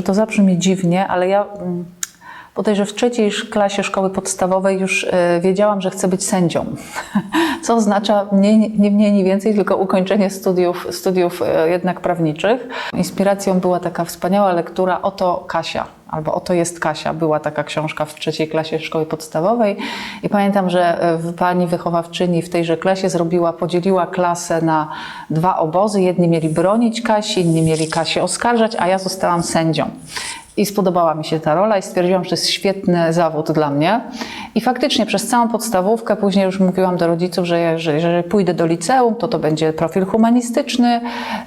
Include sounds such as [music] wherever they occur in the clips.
może to zabrzmi dziwnie, ale ja mm, bodajże w trzeciej klasie szkoły podstawowej już e, wiedziałam, że chcę być sędzią. [laughs] Co oznacza mniej, nie mniej, nie więcej, tylko ukończenie studiów, studiów e, jednak prawniczych. Inspiracją była taka wspaniała lektura Oto Kasia. Albo Oto jest Kasia, była taka książka w trzeciej klasie szkoły podstawowej i pamiętam, że e, pani wychowawczyni w tejże klasie zrobiła, podzieliła klasę na dwa obozy. Jedni mieli bronić Kasi, inni mieli Kasię oskarżać, a ja zostałam sędzią. I spodobała mi się ta rola i stwierdziłam, że to jest świetny zawód dla mnie. I faktycznie przez całą podstawówkę, później już mówiłam do rodziców, że jeżeli, pójdę do liceum, to to będzie profil humanistyczny,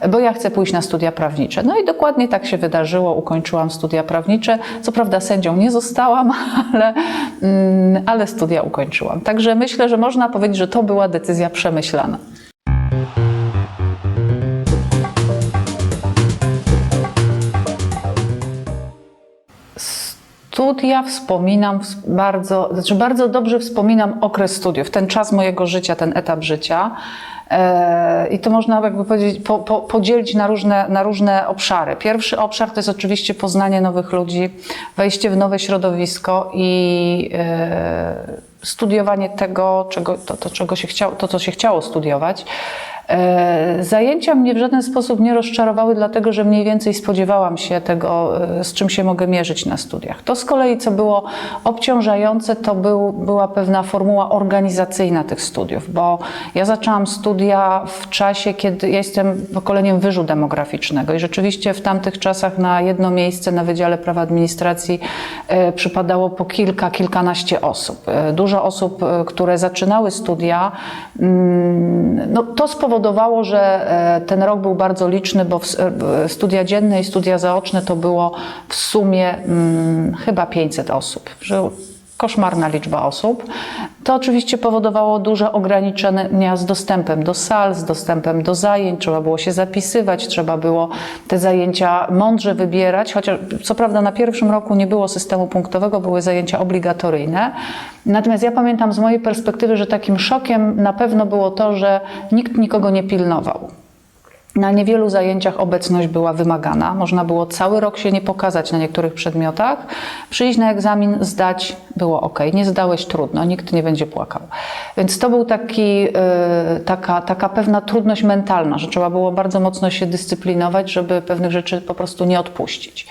bo ja chcę pójść na studia prawnicze. No i dokładnie tak się wydarzyło. Ukończyłam studia prawnicze. Co prawda sędzią nie zostałam, [laughs] ale, mm, ale studia ukończyłam. Także myślę, że można powiedzieć, że to była decyzja przemyślana. Studia wspominam ws- bardzo, znaczy bardzo dobrze wspominam okres studiów, ten czas mojego życia, ten etap życia. E, I to można jakby powiedzieć, po, po, podzielić na różne, na różne obszary. Pierwszy obszar to jest oczywiście poznanie nowych ludzi, wejście w nowe środowisko i e, studiowanie tego, czego, to, to, czego się chciało, to, co się chciało studiować. E, Zajęcia mnie w żaden sposób nie rozczarowały, dlatego że mniej więcej spodziewałam się tego, e, z czym się mogę mierzyć na studiach. To z kolei, co było obciążające, to był, była pewna formuła organizacyjna tych studiów, bo ja zaczęłam studia w czasie, kiedy ja jestem pokoleniem wyżu demograficznego i rzeczywiście w tamtych czasach na jedno miejsce na Wydziale Prawa Administracji e, przypadało po kilka, kilkanaście osób. Dużo osób, które zaczynały studia, mm, no, to spowodowało, że e, ten rok był bardzo liczny, bo e, studia dzienne i studia zaoczne to było w sumie mm, chyba 500 osób. Koszmarna liczba osób. To oczywiście powodowało duże ograniczenia z dostępem do sal, z dostępem do zajęć. Trzeba było się zapisywać, trzeba było te zajęcia mądrze wybierać, chociaż co prawda na pierwszym roku nie było systemu punktowego, były zajęcia obligatoryjne. Natomiast ja pamiętam z mojej perspektywy, że takim szokiem na pewno było to, że nikt nikogo nie pilnował. Na niewielu zajęciach obecność była wymagana. Można było cały rok się nie pokazać na niektórych przedmiotach. Przyjść na egzamin, zdać, było ok. Nie zdałeś, trudno, nikt nie będzie płakał. Więc to był taki, y, taka, taka pewna trudność mentalna, że trzeba było bardzo mocno się dyscyplinować, żeby pewnych rzeczy po prostu nie odpuścić.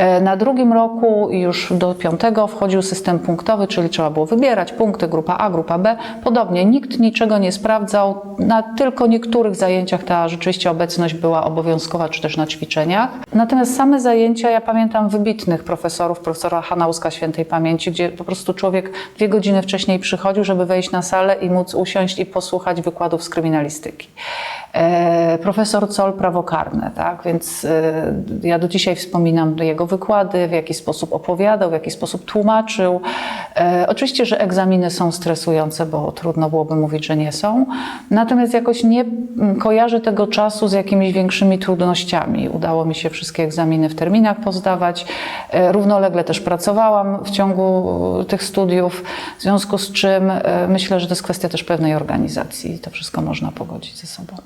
E, Na drugim roku już do piątego wchodził system punktowy, czyli trzeba było wybierać punkty, grupa A, grupa B. Podobnie nikt niczego nie sprawdzał. Na tylko niektórych zajęciach ta rzeczywiście obecność była obowiązkowa, czy też na ćwiczeniach. Natomiast same zajęcia, ja pamiętam wybitnych profesorów, profesora Hanauska świętej pamięci, gdzie po prostu człowiek dwie godziny wcześniej przychodził, żeby wejść na salę i móc usiąść i posłuchać wykładów z kryminalistyki. E, profesor Col prawo karne, tak? Więc e, ja do dzisiaj wspominam jego wykłady, w jaki sposób opowiadał, w jaki sposób tłumaczył. E, oczywiście, że egzaminy są stresujące, bo trudno byłoby mówić, że nie są. Natomiast jakoś nie kojarzę tego czasu z jakimiś większymi trudnościami. Udało mi się wszystkie egzaminy w terminach pozdawać. E, równolegle też pracowałam w ciągu tych studiów, w związku z czym e, myślę, że to jest kwestia też pewnej organizacji to wszystko można pogodzić ze sobą.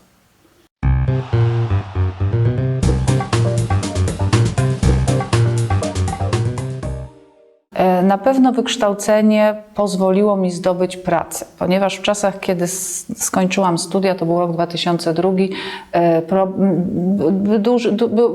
Na pewno wykształcenie pozwoliło mi zdobyć pracę, ponieważ w czasach, kiedy skończyłam studia, to był rok 2002, e,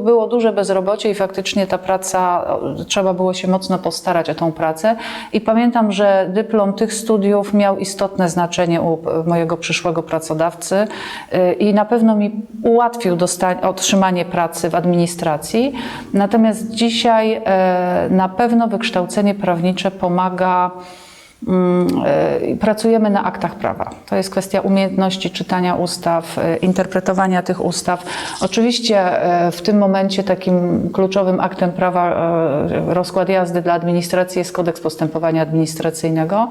było duże bezrobocie i faktycznie ta praca, trzeba było się mocno postarać o tą pracę. I pamiętam, że dyplom tych studiów miał istotne znaczenie u mojego przyszłego pracodawcy e, i na pewno mi ułatwił otrzymanie pracy w administracji. Natomiast dzisiaj e, na pewno wykształcenie prawnicze pomaga. mm, e, Pracujemy na aktach prawa. To jest kwestia umiejętności czytania ustaw, e, interpretowania tych ustaw. Oczywiście e, w tym momencie takim kluczowym aktem prawa, rozkład jazdy dla administracji jest kodeks postępowania administracyjnego.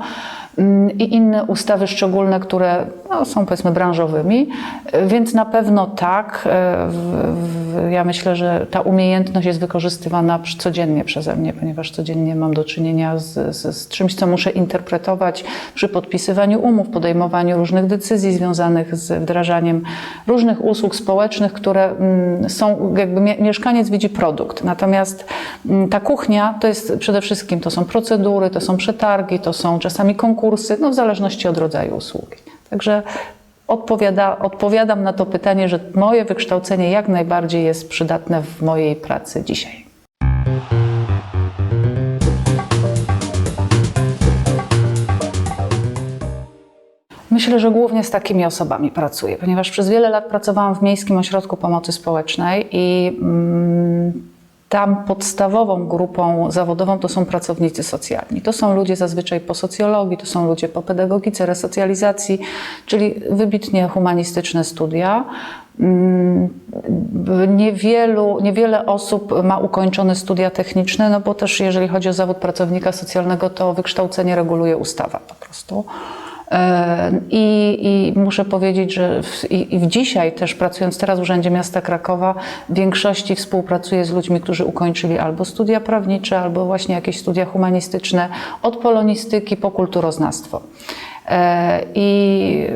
Mm, i inne ustawy szczególne, które no, są powiedzmy branżowymi, E, więc na pewno tak. E, ja myślę, że ta umiejętność jest wykorzystywana codziennie przeze mnie, ponieważ codziennie mam do czynienia z, z, z czymś, co muszę interpretować przy podpisywaniu umów, podejmowaniu różnych decyzji związanych z wdrażaniem różnych usług społecznych, które mm, są, jakby mie- mieszkaniec widzi produkt. Natomiast mm, ta kuchnia to jest przede wszystkim, to są procedury, to są przetargi, to są czasami konkursy, no w zależności od rodzaju usługi. Także odpowiada, odpowiadam na to pytanie, że moje wykształcenie jak najbardziej jest przydatne w mojej pracy dzisiaj. Myślę, że głównie z takimi osobami pracuję, ponieważ przez wiele lat pracowałam w Miejskim Ośrodku Pomocy Społecznej i mm, tam podstawową grupą zawodową to są pracownicy socjalni. To są ludzie zazwyczaj po socjologii, to są ludzie po pedagogice, resocjalizacji, czyli wybitnie humanistyczne studia. Mm, Niewielu, niewiele osób ma ukończone studia techniczne, no bo też jeżeli chodzi o zawód pracownika socjalnego, to wykształcenie reguluje ustawa po prostu. I, I muszę powiedzieć, że w, i, i dzisiaj też pracując teraz w Urzędzie Miasta Krakowa, w większości współpracuję z ludźmi, którzy ukończyli albo studia prawnicze, albo właśnie jakieś studia humanistyczne, od polonistyki po kulturoznawstwo. E, I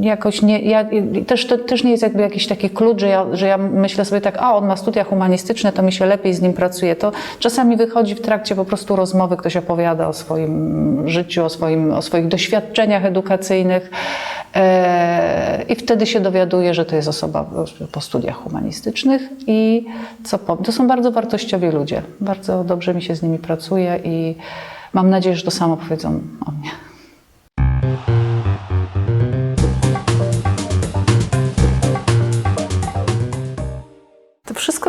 jakoś nie, ja, też, to też nie jest jakby jakiś taki klucz, że ja, że ja myślę sobie tak, a on ma studia humanistyczne, to mi się lepiej z nim pracuje. To czasami wychodzi w trakcie po prostu rozmowy, ktoś opowiada o swoim życiu, o, swoim, o swoich doświadczeniach edukacyjnych e, i wtedy się dowiaduje, że to jest osoba po studiach humanistycznych i co powiem, to są bardzo wartościowi ludzie. Bardzo dobrze mi się z nimi pracuje i mam nadzieję, że to samo powiedzą o mnie.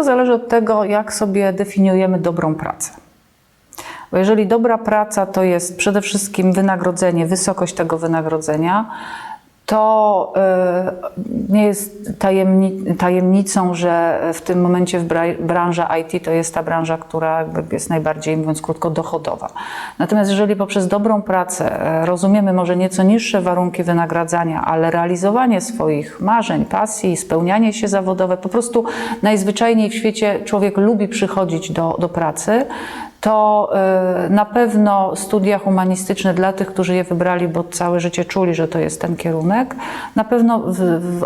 Zależy od tego, jak sobie definiujemy dobrą pracę. Bo jeżeli dobra praca to jest przede wszystkim wynagrodzenie, wysokość tego wynagrodzenia, to y, nie jest tajemni tajemnicą, że w tym momencie w bra- branża IT to jest ta branża, która jest najbardziej, mówiąc krótko, dochodowa. Natomiast jeżeli poprzez dobrą pracę e, rozumiemy może nieco niższe warunki wynagradzania, ale realizowanie swoich marzeń, pasji, spełnianie się zawodowe, po prostu najzwyczajniej w świecie człowiek lubi przychodzić do, do pracy, to y, na pewno studia humanistyczne dla tych, którzy je wybrali, bo całe życie czuli, że to jest ten kierunek, na pewno w, w,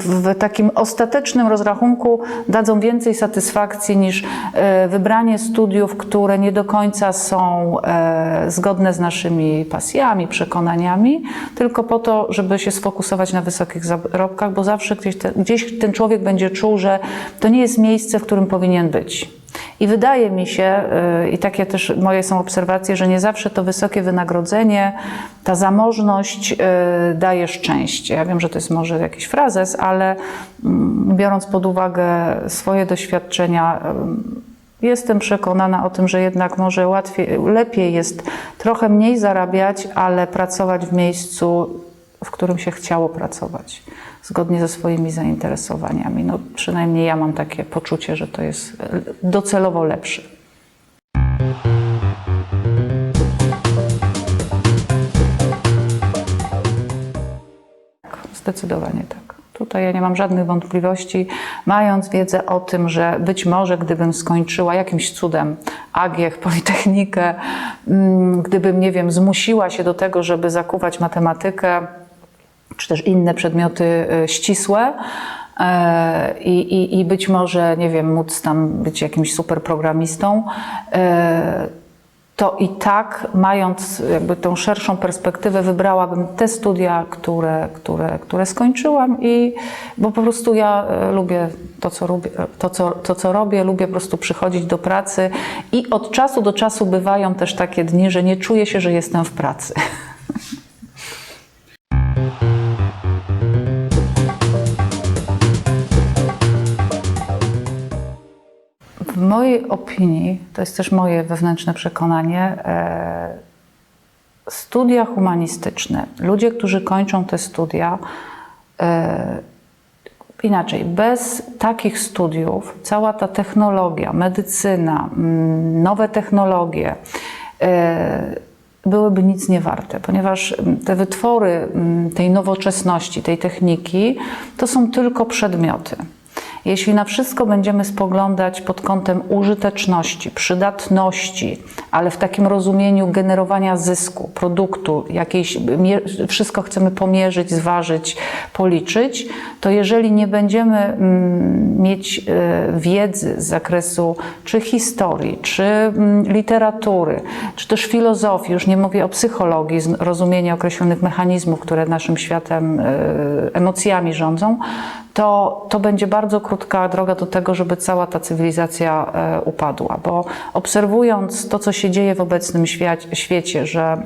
w takim ostatecznym rozrachunku dadzą więcej satysfakcji niż y, wybranie studiów, które nie do końca są e, zgodne z naszymi pasjami, przekonaniami, tylko po to, żeby się sfokusować na wysokich zarobkach, bo zawsze gdzieś, te, gdzieś ten człowiek będzie czuł, że to nie jest miejsce, w którym powinien być. I wydaje mi się, y, i takie też moje są obserwacje, że nie zawsze to wysokie wynagrodzenie, ta zamożność y, daje szczęście. Ja wiem, że to jest może jakiś frazes, ale mm, biorąc pod uwagę swoje doświadczenia, y, jestem przekonana o tym, że jednak może łatwiej, lepiej jest trochę mniej zarabiać, ale pracować w miejscu, w którym się chciało pracować, zgodnie ze swoimi zainteresowaniami. No, przynajmniej ja mam takie poczucie, że to jest e, docelowo lepsze. Tak, Zdecydowanie tak. Tutaj ja nie mam żadnych wątpliwości, mając wiedzę o tym, że być może gdybym skończyła jakimś cudem AGIech, Politechnikę, mm, gdybym, nie wiem, zmusiła się do tego, żeby zakuwać matematykę, czy też inne przedmioty e, ścisłe. e, I, i, I być może, nie wiem, móc tam być jakimś super programistą, e, to i tak, mając jakby tą szerszą perspektywę, wybrałabym te studia, które, które, które skończyłam i bo po prostu ja e, lubię to co, lubię, to, co, to, co robię, lubię po prostu przychodzić do pracy i od czasu do czasu bywają też takie dni, że nie czuję się, że jestem w pracy. [laughs] mojej opinii, to jest też moje wewnętrzne przekonanie, e, studia humanistyczne, ludzie, którzy kończą te studia, e, inaczej, bez takich studiów cała ta technologia, medycyna, nowe technologie, e, byłyby nic nie warte, ponieważ te wytwory tej nowoczesności, tej techniki, to są tylko przedmioty. Jeśli na wszystko będziemy spoglądać pod kątem użyteczności, przydatności, ale w takim rozumieniu generowania zysku, produktu, jakiejś, wszystko chcemy pomierzyć, zważyć, policzyć, to jeżeli nie będziemy mm, mieć e, wiedzy z zakresu czy historii, czy mm, literatury, czy też filozofii, już nie mówię o psychologii, rozumienia określonych mechanizmów, które naszym światem, e, emocjami rządzą, to, to będzie bardzo krótka droga do tego, żeby cała ta cywilizacja e, upadła. Bo obserwując to, co się dzieje w obecnym świecie, że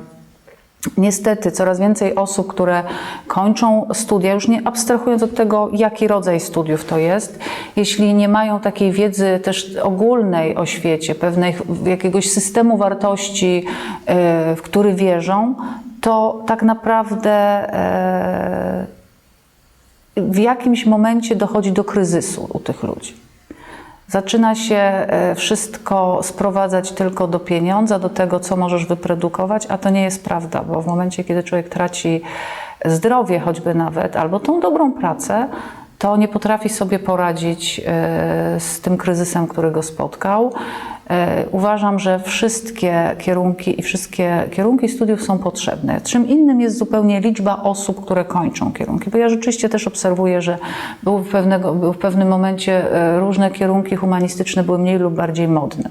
Niestety, coraz więcej osób, które kończą studia, już nie abstrahując od tego, jaki rodzaj studiów to jest, jeśli nie mają takiej wiedzy też ogólnej o świecie, pewnej jakiegoś systemu wartości, e, w który wierzą, to tak naprawdę e, w jakimś momencie dochodzi do kryzysu u tych ludzi. Zaczyna się e, wszystko sprowadzać tylko do pieniądza, do tego, co możesz wyprodukować, a to nie jest prawda, bo w momencie, kiedy człowiek traci zdrowie, choćby nawet, albo tą dobrą pracę, to nie potrafi sobie poradzić e, z tym kryzysem, który go spotkał. E, Uważam, że wszystkie kierunki i wszystkie kierunki studiów są potrzebne. Czym innym jest zupełnie liczba osób, które kończą kierunki. Bo ja rzeczywiście też obserwuję, że były w, pewnego, były w pewnym momencie e, różne kierunki humanistyczne były mniej lub bardziej modne.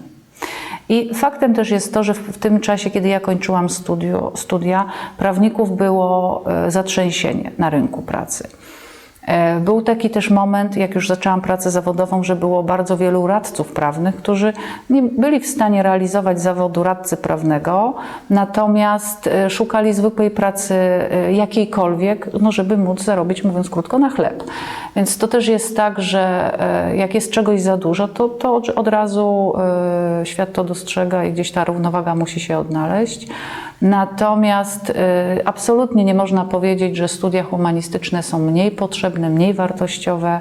I faktem też jest to, że w, tym czasie, kiedy ja kończyłam studio, studia, prawników było zatrzęsienie na rynku pracy. E, Był taki też moment, jak już zaczęłam pracę zawodową, że było bardzo wielu radców prawnych, którzy nie byli w stanie realizować zawodu radcy prawnego, natomiast e, szukali zwykłej pracy e, jakiejkolwiek, no żeby móc zarobić, mówiąc krótko, na chleb. Więc to też jest tak, że jak jest czegoś za dużo, to, to od- razu świat to dostrzega i gdzieś ta równowaga musi się odnaleźć. Natomiast absolutnie nie można powiedzieć, że studia humanistyczne są mniej potrzebne, mniej wartościowe,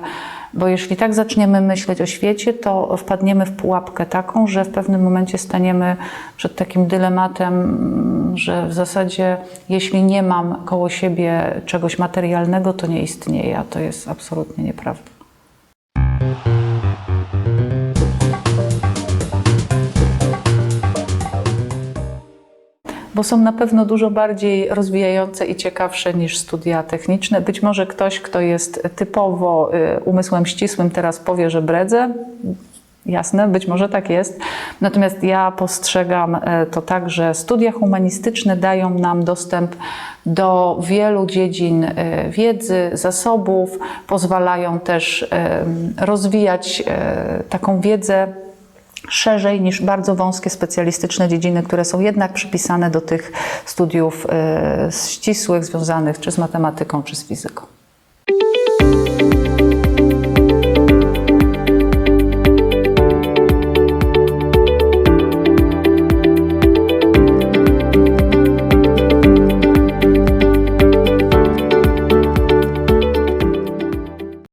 bo jeśli tak zaczniemy myśleć o świecie, to wpadniemy w pułapkę taką, że w pewnym momencie staniemy przed takim dylematem, że w zasadzie jeśli nie mam koło siebie czegoś materialnego, to nie istnieje, a to jest absolutnie nieprawda. Bo są na pewno dużo bardziej rozwijające i ciekawsze niż studia techniczne. Być może ktoś, kto jest typowo y, umysłem ścisłym, teraz powie, że bredzę. Jasne, być może tak jest. Natomiast ja postrzegam e, to tak, że studia humanistyczne dają nam dostęp do wielu dziedzin e, wiedzy, zasobów, pozwalają też rozwijać taką wiedzę szerzej niż bardzo wąskie specjalistyczne dziedziny, które są jednak przypisane do tych studiów e, ścisłych, związanych czy z matematyką, czy z fizyką.